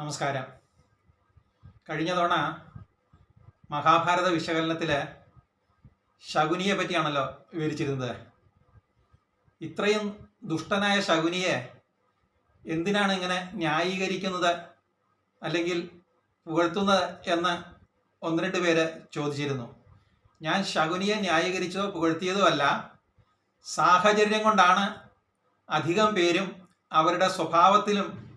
നമസ്കാരം. കഴിഞ്ഞ തവണ മഹാഭാരത വിശകലനത്തിൽ ശകുനിയെ പറ്റിയാണല്ലോ വിവരിച്ചിരുന്നത്. ഇത്രയും ദുഷ്ടനായ ശകുനിയെ എന്തിനാണ് ഇങ്ങനെ ന്യായീകരിക്കുന്നത് അല്ലെങ്കിൽ പുകഴ്ത്തുന്നത് എന്ന് ഒന്ന് രണ്ട് പേര് ചോദിച്ചിരുന്നു. ഞാൻ ശകുനിയെ ന്യായീകരിച്ചതോ പുകഴ്ത്തിയതോ അല്ല സാഹചര്യം കൊണ്ടാണ് അധികം പേരും അവരുടെ സ്വഭാവത്തിലും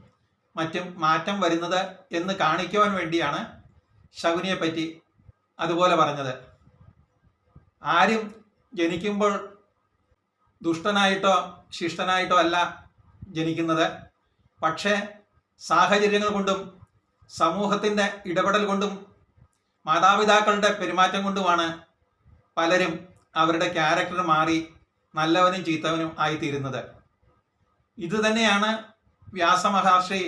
മറ്റും മാറ്റം വരുന്നത് എന്ന് കാണിക്കുവാൻ വേണ്ടിയാണ് ശകുനിയെ പറ്റി അതുപോലെ പറഞ്ഞത്. ആരും ജനിക്കുമ്പോൾ ദുഷ്ടനായിട്ടോ ശിഷ്ടനായിട്ടോ അല്ല ജനിക്കുന്നത്. പക്ഷേ സാഹചര്യങ്ങൾ കൊണ്ടും സമൂഹത്തിന്റെ ഇടപെടൽ കൊണ്ടും മാതാപിതാക്കളുടെ പെരുമാറ്റം കൊണ്ടുമാണ് പലരും അവരുടെ ക്യാരക്ടർ മാറി നല്ലവനും ചീത്തവനും ആയിത്തീരുന്നത്. ഇത് തന്നെയാണ് വ്യാസമഹർഷി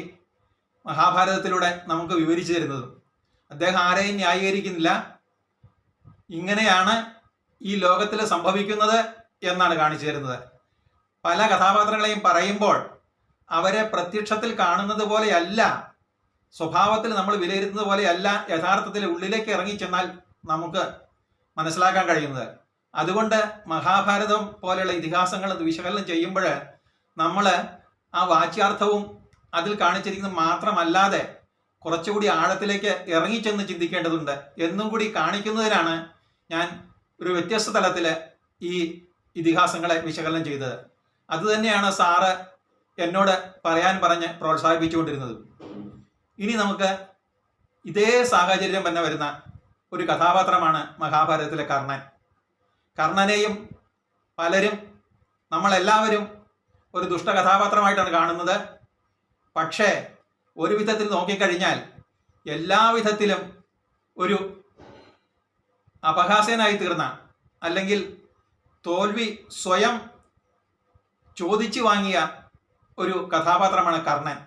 മഹാഭാരതത്തിലൂടെ നമുക്ക് വിവരിച്ചു തരുന്നത്. അദ്ദേഹം ആരെയും ന്യായീകരിക്കുന്നില്ല. ഇങ്ങനെയാണ് ഈ ലോകത്തിൽ സംഭവിക്കുന്നത് എന്നാണ് കാണിച്ചു തരുന്നത്. പല കഥാപാത്രങ്ങളെയും പറയുമ്പോൾ അവരെ പ്രത്യക്ഷത്തിൽ കാണുന്നത് പോലെയല്ല സ്വഭാവത്തിൽ നമ്മൾ വിലയിരുത്തുന്നത് പോലെയല്ല യഥാർത്ഥത്തിൽ ഉള്ളിലേക്ക് ഇറങ്ങിച്ചെന്നാൽ നമുക്ക് മനസ്സിലാക്കാൻ കഴിയുന്നത്. അതുകൊണ്ട് മഹാഭാരതം പോലെയുള്ള ഇതിഹാസങ്ങൾ വിശകലനം ചെയ്യുമ്പോൾ നമ്മൾ ആ വാച്യാർത്ഥവും അതിൽ കാണിച്ചിരിക്കുന്നത് മാത്രമല്ലാതെ കുറച്ചുകൂടി ആഴത്തിലേക്ക് ഇറങ്ങിച്ചെന്ന് ചിന്തിക്കേണ്ടതുണ്ട്. എന്നും കൂടി കാണിക്കുന്നതിനാണ് ഞാൻ ഒരു വ്യത്യസ്ത തലത്തിൽ ഈ ഇതിഹാസങ്ങളെ വിശകലനം ചെയ്തത്. അതുതന്നെയാണ് സാറ് എന്നോട് പറയാൻ പറഞ്ഞ് പ്രോത്സാഹിപ്പിച്ചുകൊണ്ടിരുന്നത്. ഇനി നമുക്ക് ഇതേ സാഹചര്യം തന്നെ വരുന്ന ഒരു കഥാപാത്രമാണ് മഹാഭാരതത്തിലെ കർണൻ. കർണനെയും പലരും നമ്മളെല്ലാവരും ഒരു ദുഷ്ട കഥാപാത്രമായിട്ടാണ് കാണുന്നത്. പക്ഷേ ഒരു വിധത്തിൽ നോക്കിക്കഴിഞ്ഞാൽ എല്ലാ വിധത്തിലും ഒരു അപഹാസ്യനായി തീർന്ന അല്ലെങ്കിൽ തോൽവി സ്വയം ചോദിച്ചു വാങ്ങിയ ഒരു കഥാപാത്രമാണ് കർണൻ.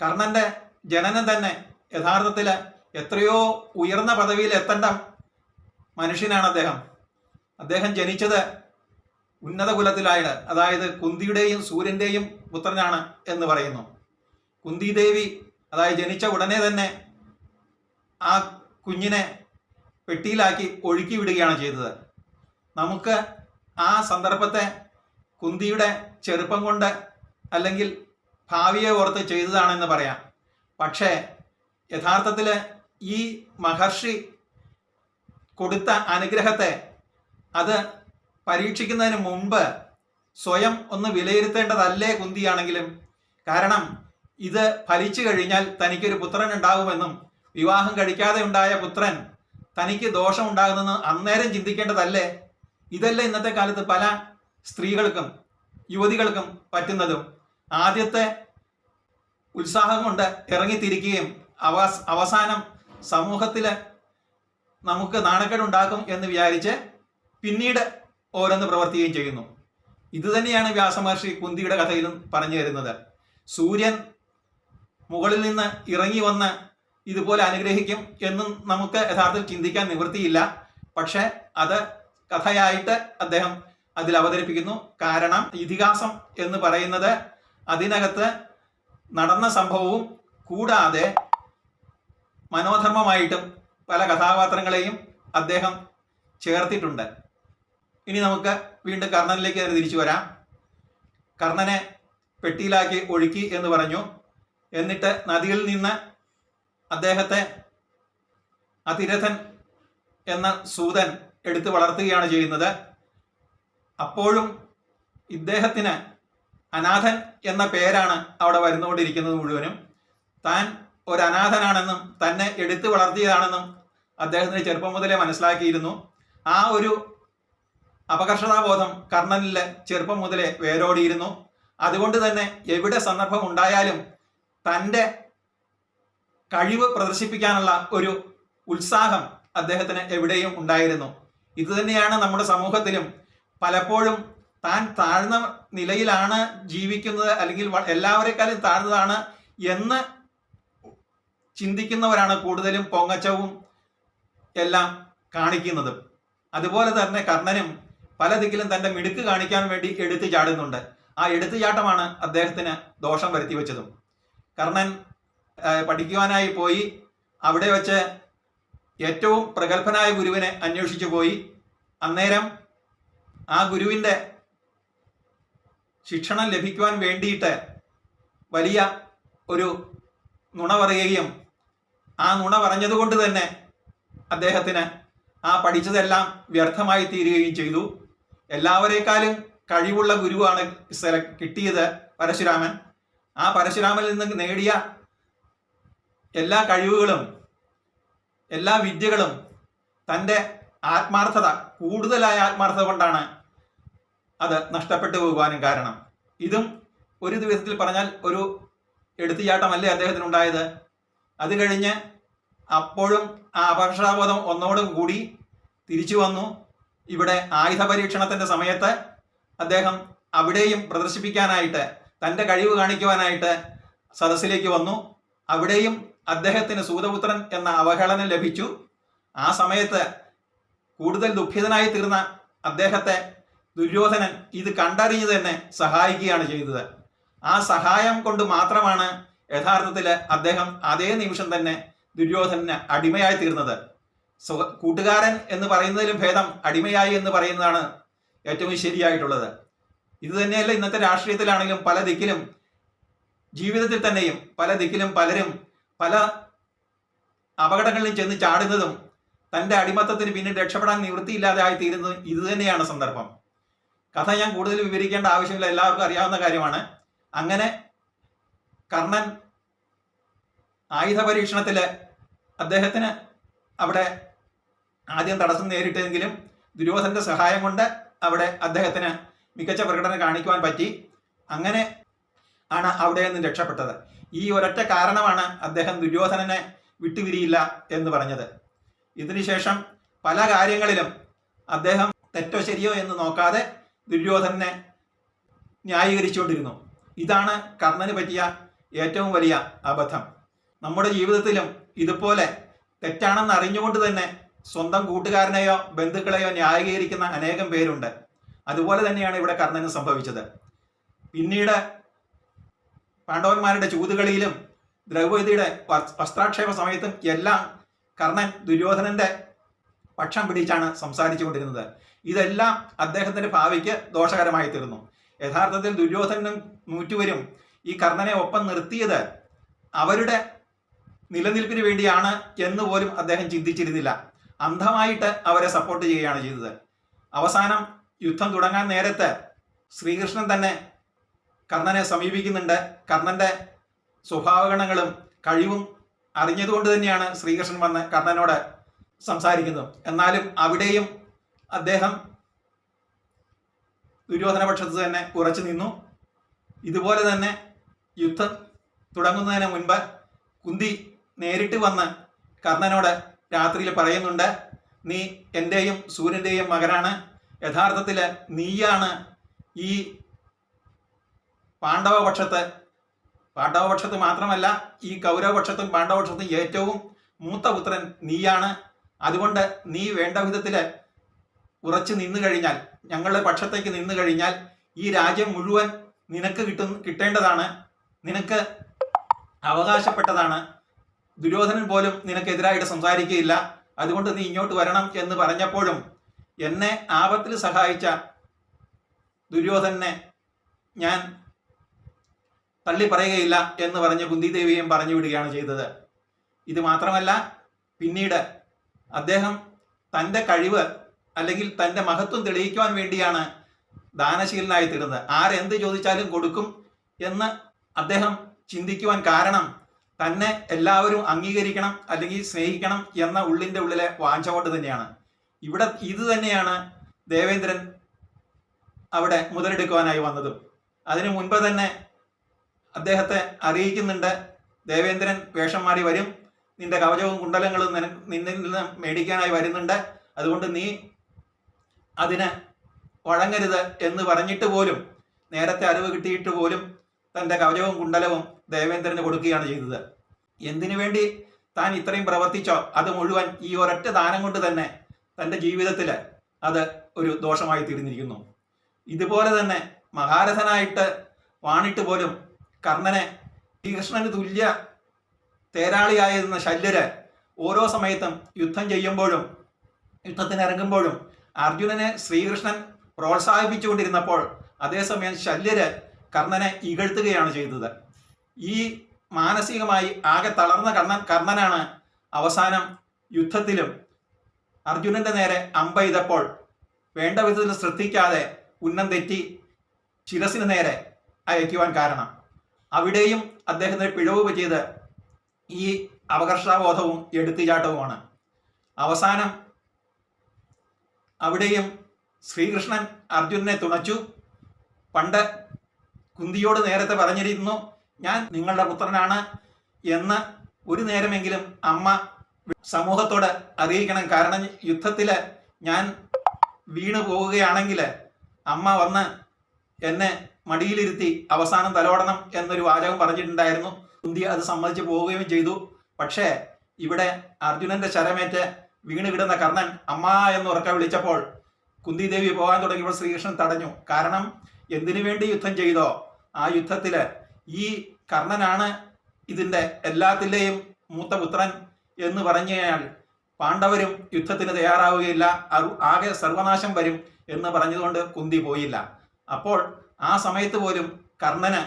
കർണന്റെ ജനനം തന്നെ യഥാർത്ഥത്തിൽ എത്രയോ ഉയർന്ന പദവിയിൽ എത്തേണ്ട മനുഷ്യനാണ് അദ്ദേഹം. അദ്ദേഹം ജനിച്ചത് ഉന്നത കുലത്തിലായത് അതായത് കുന്തിയുടെയും സൂര്യന്റെയും പുത്രനാണ് എന്ന് പറയുന്നു. കുന്തി ദേവി അതായത് ജനിച്ച ഉടനെ തന്നെ ആ കുഞ്ഞിനെ പെട്ടിയിലാക്കി ഒഴുക്കി വിടുകയാണ് ചെയ്തത്. നമുക്ക് ആ സന്ദർഭത്തെ കുന്തിയുടെ ചെറുപ്പം കൊണ്ട് അല്ലെങ്കിൽ ഭാവിയെ ഓർത്ത് ചെയ്തതാണെന്ന് പറയാം. പക്ഷേ യഥാർത്ഥത്തിൽ ഈ മഹർഷി കൊടുത്ത അനുഗ്രഹത്തെ അത് പരീക്ഷിക്കുന്നതിന് മുമ്പ് സ്വയം ഒന്ന് വിലയിരുത്തേണ്ടതല്ലേ കുന്തിയാണെങ്കിലും? കാരണം ഇത് ഫലിച്ചു കഴിഞ്ഞാൽ തനിക്കൊരു പുത്രൻ ഉണ്ടാകുമെന്നും വിവാഹം കഴിക്കാതെ ഉണ്ടായ പുത്രൻ തനിക്ക് ദോഷം ഉണ്ടാകുന്നെന്ന് അന്നേരം ചിന്തിക്കേണ്ടതല്ലേ? ഇതല്ല ഇന്നത്തെ കാലത്ത് പല സ്ത്രീകൾക്കും യുവതികൾക്കും പറ്റുന്നതും. ആദ്യത്തെ ഉത്സാഹം കൊണ്ട് ഇറങ്ങിത്തിരിക്കുകയും അവസ് അവസാനം സമൂഹത്തിൽ നമുക്ക് നാണക്കേടുണ്ടാക്കും എന്ന് വിചാരിച്ച് പിന്നീട് ഓരോന്ന് പ്രവർത്തിക്കുകയും ചെയ്യുന്നു. ഇത് തന്നെയാണ് വ്യാസമഹർഷി കുന്തിയുടെ കഥയിലും പറഞ്ഞു തരുന്നത് സൂര്യൻ മുകളിൽ നിന്ന് ഇറങ്ങി വന്ന് ഇതുപോലെ അനുഗ്രഹിക്കും എന്നും നമുക്ക് യഥാർത്ഥത്തിൽ ചിന്തിക്കാൻ നിവൃത്തിയില്ല. പക്ഷെ അത് കഥയായിട്ട് അദ്ദേഹം അതിൽ അവതരിപ്പിക്കുന്നു. കാരണം ഇതിഹാസം എന്ന് പറയുന്നത് അതിനകത്ത് നടന്ന സംഭവവും കൂടാതെ മനോധർമ്മമായിട്ടും പല കഥാപാത്രങ്ങളെയും അദ്ദേഹം ചേർത്തിട്ടുണ്ട്. ഇനി നമുക്ക് വീണ്ടും കർണനിലേക്ക് തന്നെ തിരിച്ചു വരാം. കർണനെ പെട്ടിയിലാക്കി ഒഴുക്കി എന്ന് പറഞ്ഞു. എന്നിട്ട് നദിയിൽ നിന്ന് അദ്ദേഹത്തെ അതിരഥൻ എന്ന സൂതൻ എടുത്ത് വളർത്തുകയാണ് ചെയ്യുന്നത്. അപ്പോഴും ഇദ്ദേഹത്തിന് അനാഥൻ എന്ന പേരാണ് അവിടെ വരുന്നുകൊണ്ടിരിക്കുന്നത് മുഴുവനും. താൻ ഒരു അനാഥനാണെന്നും തന്നെ എടുത്തു വളർത്തിയതാണെന്നും അദ്ദേഹത്തിന് ചെറുപ്പം മുതലേ മനസ്സിലാക്കിയിരുന്നു. ആ ഒരു അപകർഷതാബോധം കർണനിൽ ചെറുപ്പം മുതലേ വേരോടിയിരുന്നു. അതുകൊണ്ട് തന്നെ എവിടെ സന്ദർഭം ഉണ്ടായാലും തന്റെ കഴിവ് പ്രദർശിപ്പിക്കാനുള്ള ഒരു ഉത്സാഹം അദ്ദേഹത്തിന് എവിടെയും ഉണ്ടായിരുന്നു. ഇതുതന്നെയാണ് നമ്മുടെ സമൂഹത്തിലും പലപ്പോഴും താൻ താഴ്ന്ന നിലയിലാണ് ജീവിക്കുന്നത് അല്ലെങ്കിൽ എല്ലാവരെക്കാളും താഴ്ന്നതാണ് എന്ന് ചിന്തിക്കുന്നവരാണ് കൂടുതലും പൊങ്ങച്ചവും എല്ലാം കാണിക്കുന്നത്. അതുപോലെ തന്നെ കർണനും പല ദിക്കിലും തന്റെ മിടുക്ക് കാണിക്കാൻ വേണ്ടി എടുത്തു ചാടുന്നുണ്ട്. ആ എടുത്തു ചാട്ടമാണ് അദ്ദേഹത്തിന് ദോഷം വരുത്തി വെച്ചതും. കർണൻ പഠിക്കുവാനായി പോയി. അവിടെ വെച്ച് ഏറ്റവും പ്രഗത്ഭനായ ഗുരുവിനെ അന്വേഷിച്ചു പോയി. അന്നേരം ആ ഗുരുവിന്റെ ശിക്ഷണം ലഭിക്കുവാൻ വേണ്ടിയിട്ട് വലിയ ഒരു നുണ പറയുകയും ആ നുണ പറഞ്ഞതുകൊണ്ട് തന്നെ അദ്ദേഹത്തിന് ആ പഠിച്ചതെല്ലാം വ്യർത്ഥമായി തീരുകയും ചെയ്തു. എല്ലാവരേക്കാളും കഴിവുള്ള ഗുരുവാണ് കിട്ടിയത് പരശുരാമൻ. ആ പരശുരാമനിൽ നിന്ന് നേടിയ എല്ലാ കഴിവുകളും എല്ലാ വിദ്യകളും തന്റെ ആത്മാർത്ഥത കൂടുതലായ ആത്മാർത്ഥത കൊണ്ടാണ് അത് നഷ്ടപ്പെട്ടു പോകുവാനും കാരണം. ഇതും ഒരു ദിവസത്തിൽ പറഞ്ഞാൽ ഒരു എടുത്തുചാട്ടമല്ലേ അദ്ദേഹത്തിനുണ്ടായത്. അത് കഴിഞ്ഞ് അപ്പോഴും ആ അപകർഷാബോധം ഒന്നോടും കൂടി തിരിച്ചു വന്നു. ഇവിടെ ആയുധ പരീക്ഷണത്തിന്റെ സമയത്ത് അദ്ദേഹം അവിടെയും പ്രദർശിപ്പിക്കാനായിട്ട് തന്റെ കഴിവ് കാണിക്കുവാനായിട്ട് സദസ്സിലേക്ക് വന്നു. അവിടെയും അദ്ദേഹത്തിന് സൂതപുത്രൻ എന്ന അവഹേളനം ലഭിച്ചു. ആ സമയത്ത് കൂടുതൽ ദുഃഖിതനായി തീർന്ന അദ്ദേഹത്തെ ദുര്യോധനൻ ഇത് കണ്ടറിഞ്ഞു തന്നെ സഹായിക്കുകയാണ് ചെയ്തത്. ആ സഹായം കൊണ്ട് മാത്രമാണ് യഥാർത്ഥത്തിൽ അദ്ദേഹം അതേ നിമിഷം തന്നെ ദുര്യോധനന് അടിമയായി തീർന്നത്. സുഹ- കൂട്ടുകാരൻ എന്ന് പറയുന്നതിലും ഭേദം അടിമയായി എന്ന് പറയുന്നതാണ് ഏറ്റവും ശരിയായിട്ടുള്ളത്. ഇത് തന്നെയല്ല ഇന്നത്തെ രാഷ്ട്രീയത്തിലാണെങ്കിലും പല ദിക്കിലും ജീവിതത്തിൽ തന്നെയും പല ദിക്കിലും പലരും പല അപകടങ്ങളിൽ ചെന്ന് ചാടുന്നതും തന്റെ അടിമത്തത്തിന് പിന്നീട് രക്ഷപ്പെടാൻ നിവൃത്തിയില്ലാതെ ആയി തീരുന്നതും ഇത് തന്നെയാണ് സന്ദർഭം. കഥ ഞാൻ കൂടുതൽ വിവരിക്കേണ്ട ആവശ്യമില്ല എല്ലാവർക്കും അറിയാവുന്ന കാര്യമാണ്. അങ്ങനെ കർണൻ ആയുധ പരീക്ഷണത്തിൽ അദ്ദേഹത്തിന് അവിടെ ആദ്യം തടസ്സം നേരിട്ടെങ്കിലും ദുര്യോധന്റെ സഹായം കൊണ്ട് അവിടെ അദ്ദേഹത്തിന് മികച്ച പ്രകടനം കാണിക്കുവാൻ പറ്റി. അങ്ങനെ ആണ് അവിടെ നിന്ന് രക്ഷപ്പെട്ടത്. ഈ ഒരൊറ്റ കാരണമാണ് അദ്ദേഹം ദുര്യോധനനെ വിട്ടുപിരിയില്ല എന്ന് പറഞ്ഞത്. ഇതിനുശേഷം പല കാര്യങ്ങളിലും അദ്ദേഹം തെറ്റോ ശരിയോ എന്ന് നോക്കാതെ ദുര്യോധനനെ ന്യായീകരിച്ചുകൊണ്ടിരുന്നു. ഇതാണ് കർണന് പറ്റിയ ഏറ്റവും വലിയ അബദ്ധം. നമ്മുടെ ജീവിതത്തിലും ഇതുപോലെ തെറ്റാണെന്ന് അറിഞ്ഞുകൊണ്ട് തന്നെ സ്വന്തം കൂട്ടുകാരനെയോ ബന്ധുക്കളെയോ ന്യായീകരിക്കുന്ന അനേകം പേരുണ്ട്. അതുപോലെ തന്നെയാണ് ഇവിടെ കർണന് സംഭവിച്ചത്. പിന്നീട് പാണ്ഡവന്മാരുടെ ചൂതുകളിയിലും ദ്രൗപതിയുടെ വസ്ത്രാക്ഷേപ സമയത്തും എല്ലാം കർണൻ ദുര്യോധനന്റെ പക്ഷം പിടിച്ചാണ് സംസാരിച്ചു കൊണ്ടിരുന്നത് ഇതെല്ലാം അദ്ദേഹത്തിന്റെ ഭാവിക്ക് ദോഷകരമായി തീർന്നു. യഥാർത്ഥത്തിൽ ദുര്യോധനും നൂറ്റുവരും ഈ കർണനെ ഒപ്പം നിർത്തിയത് അവരുടെ നിലനിൽപ്പിന് വേണ്ടിയാണ് എന്ന് പോലും അദ്ദേഹം ചിന്തിച്ചിരുന്നില്ല. അന്ധമായിട്ട് അവരെ സപ്പോർട്ട് ചെയ്യുകയാണ് ചെയ്തത്. അവസാനം യുദ്ധം തുടങ്ങാൻ നേരത്തെ ശ്രീകൃഷ്ണൻ തന്നെ കർണനെ സമീപിക്കുന്നുണ്ട്. കർണന്റെ സ്വഭാവഗണങ്ങളും കഴിവും അറിഞ്ഞതുകൊണ്ട് തന്നെയാണ് ശ്രീകൃഷ്ണൻ വന്ന് കർണനോട് സംസാരിക്കുന്നത്. എന്നാലും അവിടെയും അദ്ദേഹം ദുര്യോധന പക്ഷത്ത് തന്നെ ഉറച്ചു നിന്നു. ഇതുപോലെ തന്നെ യുദ്ധം തുടങ്ങുന്നതിന് മുൻപ് കുന്തി നേരിട്ട് വന്ന് കർണനോട് രാത്രിയിൽ പറയുന്നുണ്ട് നീ എന്റെയും സൂര്യന്റെയും മകനാണ്. യഥാർത്ഥത്തിൽ നീയാണ് ഈ പാണ്ഡവപക്ഷത്ത്. പാണ്ഡവപക്ഷത്ത് മാത്രമല്ല ഈ കൗരവപക്ഷത്തും പാണ്ഡവപക്ഷത്തും ഏറ്റവും മൂത്ത പുത്രൻ നീയാണ്. അതുകൊണ്ട് നീ വേണ്ട വിധത്തിൽ ഉറച്ചു നിന്നു കഴിഞ്ഞാൽ ഞങ്ങളുടെ പക്ഷത്തേക്ക് നിന്നു കഴിഞ്ഞാൽ ഈ രാജ്യം മുഴുവൻ നിനക്ക് കിട്ടുന്ന കിട്ടേണ്ടതാണ്. നിനക്ക് അവകാശപ്പെട്ടതാണ്. ദുര്യോധനൻ പോലും നിനക്കെതിരായിട്ട് സംസാരിക്കുകയില്ല. അതുകൊണ്ട് നീ ഇങ്ങോട്ട് വരണം എന്ന് പറഞ്ഞപ്പോഴും എന്നെ ആപത്തിൽ സഹായിച്ച ദുര്യോധനെ ഞാൻ തള്ളി പറയുകയില്ല എന്ന് പറഞ്ഞ് കുന്തിദേവിയും പറഞ്ഞു വിടുകയാണ് ചെയ്തത്. ഇത് മാത്രമല്ല പിന്നീട് അദ്ദേഹം തന്റെ കഴിവ് അല്ലെങ്കിൽ തന്റെ മഹത്വം തെളിയിക്കുവാൻ വേണ്ടിയാണ് ദാനശീലനായി തീരുന്നത് ആരെന്ത് ചോദിച്ചാലും കൊടുക്കും എന്ന് അദ്ദേഹം ചിന്തിക്കുവാൻ കാരണം തന്നെ എല്ലാവരും അംഗീകരിക്കണം അല്ലെങ്കിൽ സ്നേഹിക്കണം എന്ന ഉള്ളിന്റെ ഉള്ളിലെ വാഞ്ച തന്നെയാണ്. ഇവിടെ ഇത് തന്നെയാണ് ദേവേന്ദ്രൻ അവിടെ മുതലെടുക്കുവാനായി വന്നതും. അതിനു മുൻപ് തന്നെ അദ്ദേഹത്തെ അറിയിക്കുന്നുണ്ട് ദേവേന്ദ്രൻ വേഷം മാറി വരും. നിന്റെ കവചവും കുണ്ടലങ്ങളും നിന- നിന്നിൽ നിന്ന് മേടിക്കാനായി വരുന്നുണ്ട്. അതുകൊണ്ട് നീ അതിന് വഴങ്ങരുത് എന്ന് പറഞ്ഞിട്ട് പോലും നേരത്തെ അറിവ് കിട്ടിയിട്ട് പോലും തന്റെ കവചവും കുണ്ടലവും ദേവേന്ദ്രന് കൊടുക്കുകയാണ് ചെയ്തത്. എന്തിനു വേണ്ടി താൻ ഇത്രയും പ്രവർത്തിച്ചോ? അത് മുഴുവൻ ഈ ഒരൊറ്റ ദാനം കൊണ്ട് തന്നെ തന്റെ ജീവിതത്തിൽ അത് ഒരു ദോഷമായി തീർന്നിരിക്കുന്നു. ഇതുപോലെ തന്നെ മഹാരഥനായിട്ട് വാണിട്ട് പോലും കർണനെ ശ്രീകൃഷ്ണന് തുല്യ തേരാളിയായിരുന്ന ശല്യര് ഓരോ സമയത്തും യുദ്ധം ചെയ്യുമ്പോഴും യുദ്ധത്തിന് ഇറങ്ങുമ്പോഴും അർജുനനെ ശ്രീകൃഷ്ണൻ പ്രോത്സാഹിപ്പിച്ചുകൊണ്ടിരുന്നപ്പോൾ അതേസമയം ശല്യര് കർണനെ ഇകഴ്ത്തുകയാണ് ചെയ്തത്. ഈ മാനസികമായി ആകെ തളർന്ന കർണൻ കർണനാണ് അവസാനം യുദ്ധത്തിലും അർജുനന്റെ നേരെ അമ്പെയ്തപ്പോൾ വേണ്ട വിധത്തിൽ ശ്രദ്ധിക്കാതെ ഉന്നം തെറ്റി ശിരസിന് നേരെ അയക്കുവാൻ കാരണം. അവിടെയും അദ്ദേഹത്തിന് പിഴവ് പറ്റിയത് ഈ അപകർഷാബോധവും എടുത്തുചാട്ടവുമാണ്. അവസാനം അവിടെയും ശ്രീകൃഷ്ണൻ അർജുനനെ തുണച്ചു. പണ്ട് കുന്തിയോട് നേരത്തെ പറഞ്ഞിരുന്നു ഞാൻ നിങ്ങളുടെ പുത്രനാണ് എന്ന് ഒരു നേരമെങ്കിലും അമ്മ സമൂഹത്തോട് അറിയിക്കണം. കാരണം യുദ്ധത്തിൽ ഞാൻ വീണു പോവുകയാണെങ്കിൽ അമ്മ വന്ന് എന്നെ മടിയിലിരുത്തി അവസാനം തലോടണം എന്നൊരു വാചകം പറഞ്ഞിട്ടുണ്ടായിരുന്നു. കുന്തി അത് സമ്മതിച്ചു പോവുകയും ചെയ്തു. പക്ഷേ ഇവിടെ അർജുനന്റെ ശരമേറ്റ് വീണ് കിടന്ന കർണൻ അമ്മ എന്ന് ഉറക്ക വിളിച്ചപ്പോൾ കുന്തി ദേവി പോകാൻ തുടങ്ങിയപ്പോൾ ശ്രീകൃഷ്ണൻ തടഞ്ഞു. കാരണം എന്തിനു വേണ്ടി യുദ്ധം ചെയ്തോ? ആ യുദ്ധത്തിൽ ഈ കർണനാണ് ഇതിന്റെ എല്ലാത്തിന്റെയും മൂത്ത പുത്രൻ എന്ന് പറഞ്ഞു കഴിഞ്ഞാൽ പാണ്ഡവരും യുദ്ധത്തിന് തയ്യാറാവുകയില്ല. ആകെ സർവനാശം വരും എന്ന് പറഞ്ഞതുകൊണ്ട് കുന്തി പോയില്ല. അപ്പോൾ ആ സമയത്ത് പോലും കർണന്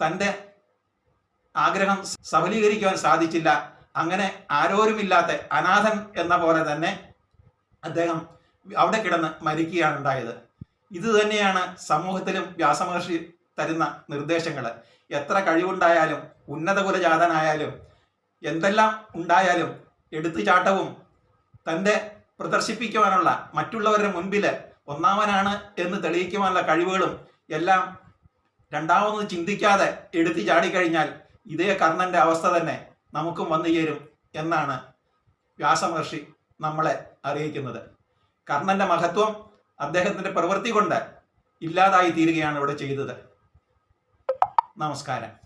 തന്റെ ആഗ്രഹം സഫലീകരിക്കുവാൻ സാധിച്ചില്ല. അങ്ങനെ ആരോരുമില്ലാത്ത അനാഥൻ എന്ന പോലെ തന്നെ അദ്ദേഹം അവിടെ കിടന്ന് മരിക്കുകയാണ് ഉണ്ടായത്. ഇത് തന്നെയാണ് സമൂഹത്തിലും വ്യാസമഹർഷി തരുന്ന നിർദ്ദേശങ്ങൾ എത്ര കഴിവുണ്ടായാലും ഉന്നത കുലജാതനായാലും എന്തെല്ലാം ഉണ്ടായാലും എടുത്തുചാട്ടവും തന്റെ പ്രദർശിപ്പിക്കുവാനുള്ള മറ്റുള്ളവരുടെ മുൻപിൽ ഒന്നാമനാണ് എന്ന് തെളിയിക്കുവാനുള്ള കഴിവുകളും എല്ലാം രണ്ടാമത് ചിന്തിക്കാതെ എടുത്തു ചാടിക്കഴിഞ്ഞാൽ ഇതേ കർണന്റെ അവസ്ഥ തന്നെ നമുക്കും വന്നു ചേരും എന്നാണ് വ്യാസമഹർഷി നമ്മളെ അറിയിക്കുന്നത്. കർണന്റെ മഹത്വം അദ്ദേഹത്തിന്റെ പ്രവൃത്തി കൊണ്ട് ഇല്ലാതായി തീരുകയാണ് ഇവിടെ ചെയ്തത്. നമസ്കാരം.